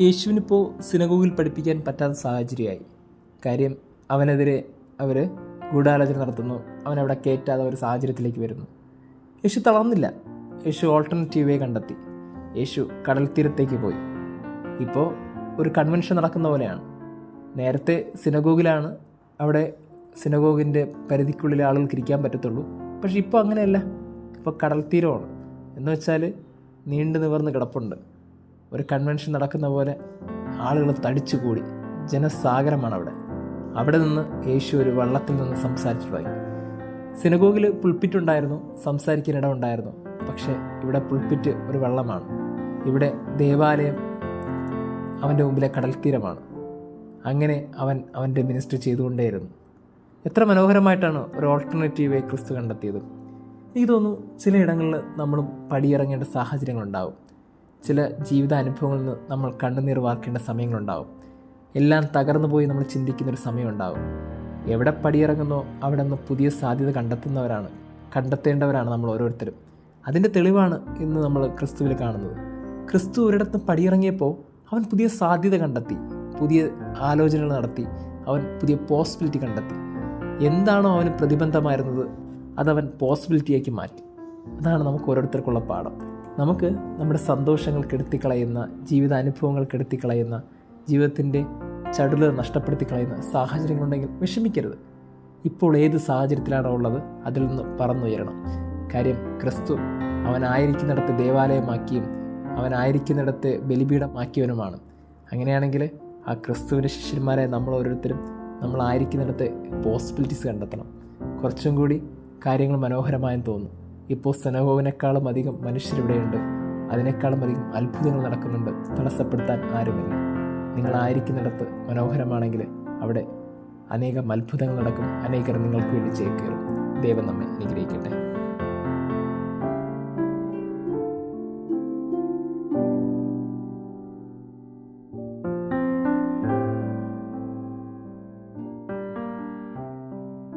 യേശുവിനിപ്പോൾ സിനഗോഗിൽ പഠിപ്പിക്കാൻ പറ്റാത്ത സാഹചര്യമായി. കാര്യം അവനെതിരെ അവർ ഗൂഢാലോചന നടത്തുന്നു. അവനവിടെ കയറ്റാതെ ഒരു സാഹചര്യത്തിലേക്ക് വരുന്നു. യേശു തളർന്നില്ല. യേശു ഓൾട്ടർനേറ്റീവ് വേ കണ്ടെത്തി. യേശു കടൽ തീരത്തേക്ക് പോയി. ഇപ്പോൾ ഒരു കൺവെൻഷൻ നടക്കുന്ന പോലെയാണ്. നേരത്തെ സിനഗോഗിലാണ് അവിടെ സിനഗോഗിന്റെ പരിധിക്കുള്ളിൽ ആളുകൾക്ക് ഇരിക്കാൻ പറ്റത്തുള്ളൂ. പക്ഷേ ഇപ്പോൾ അങ്ങനെയല്ല. ഇപ്പോൾ കടൽ തീരമാണ്. എന്ന് വെച്ചാൽ നീണ്ടു നിവർന്ന് കിടപ്പുണ്ട്. ഒരു കൺവെൻഷൻ നടക്കുന്ന പോലെ ആളുകൾ തടിച്ചുകൂടി. ജനസാഗരമാണ് അവിടെ അവിടെ നിന്ന് യേശു ഒരു വള്ളത്തിൽ നിന്ന് സംസാരിച്ചു സിനഗോഗിൽ പുൽപ്പിറ്റുണ്ടായിരുന്നു സംസാരിക്കാൻ ഇടമുണ്ടായിരുന്നു. പക്ഷേ ഇവിടെ പുൽപ്പിറ്റ് ഒരു വള്ളമാണ്. ഇവിടെ ദേവാലയം അവന്റെ മുമ്പിലെ കടൽ തീരമാണ് അങ്ങനെ അവൻ അവന്റെ മിനിസ്റ്റർ ചെയ്തുകൊണ്ടേയിരുന്നു. എത്ര മനോഹരമായിട്ടാണ് ഒരു ഓൾട്ടർനേറ്റീവ് ക്രിസ്തു കണ്ടെത്തിയത്. എനിക്ക് തോന്നുന്നു ചിലയിടങ്ങളിൽ നമ്മളും പടിയിറങ്ങേണ്ട സാഹചര്യങ്ങളുണ്ടാവും. ചില ജീവിതാനുഭവങ്ങളിൽ നിന്ന് നമ്മൾ കണ്ണുനീർ വാർക്കേണ്ട സമയങ്ങളുണ്ടാവും. എല്ലാം തകർന്നു പോയി നമ്മൾ ചിന്തിക്കുന്നൊരു സമയമുണ്ടാവും. എവിടെ പടിയിറങ്ങുന്നോ അവിടെ നിന്ന് പുതിയ സാധ്യത കണ്ടെത്തുന്നവരാണ് കണ്ടെത്തേണ്ടവരാണ് നമ്മൾ ഓരോരുത്തരും. അതിന്റെ തെളിവാണ് ഇന്ന് നമ്മൾ ക്രിസ്തുവിൽ കാണുന്നത്. ക്രിസ്തു ഒരിടത്ത് പടിയിറങ്ങിയപ്പോൾ അവൻ പുതിയ സാധ്യത കണ്ടെത്തി പുതിയ ആലോചനകൾ നടത്തി അവൻ പുതിയ പോസിബിലിറ്റി കണ്ടെത്തി. എന്താണോ അവന് പ്രതിബന്ധമായിരുന്നത് അതവൻ പോസിബിലിറ്റിയാക്കി മാറ്റി. അതാണ് നമുക്ക് ഓരോരുത്തർക്കുള്ള പാഠം. നമുക്ക് നമ്മുടെ സന്തോഷങ്ങൾ കെടുത്തി കളയുന്ന ജീവിതാനുഭവങ്ങൾ കെടുത്തിക്കളയുന്ന ജീവിതത്തിന്റെ ചടുലത നഷ്ടപ്പെടുത്തി കളയുന്ന സാഹചര്യങ്ങളുണ്ടെങ്കിൽ വിഷമിക്കരുത്. ഇപ്പോൾ ഏത് സാഹചര്യത്തിലാണോ ഉള്ളത് അതിൽ നിന്ന് പറന്നുയരണം. കാര്യം ക്രിസ്തു അവനായിരിക്കുന്നിടത്ത് ദേവാലയമാക്കിയും അവനായിരിക്കുന്നിടത്ത് ബലിപീഠമാക്കിയവനുമാണ്. അങ്ങനെയാണെങ്കിൽ ആ ക്രിസ്തുവിന്റെ ശിഷ്യന്മാരെ നമ്മൾ ഓരോരുത്തരും നമ്മളായിരിക്കുന്നിടത്ത് പോസിബിലിറ്റീസ് കണ്ടെത്തണം. കുറച്ചും കൂടി കാര്യങ്ങൾ മനോഹരമായെന്ന് തോന്നുന്നു. ഇപ്പോൾ സെനഗോവിനേക്കാളും അധികം മനുഷ്യരിവിടെയുണ്ട്. അതിനേക്കാളും അധികം അത്ഭുതങ്ങൾ നടക്കുന്നുണ്ട്. തടസ്സപ്പെടുത്താൻ ആരുമില്ല. നിങ്ങളായിരിക്കുന്നിടത്ത് മനോഹരമാണെങ്കിൽ അവിടെ അനേകം അത്ഭുതങ്ങൾ നടക്കും. അനേകർ നിങ്ങൾക്ക് വേണ്ടി ചേക്കേറും ദൈവം നമ്മെ അനുഗ്രഹിക്കട്ടെ.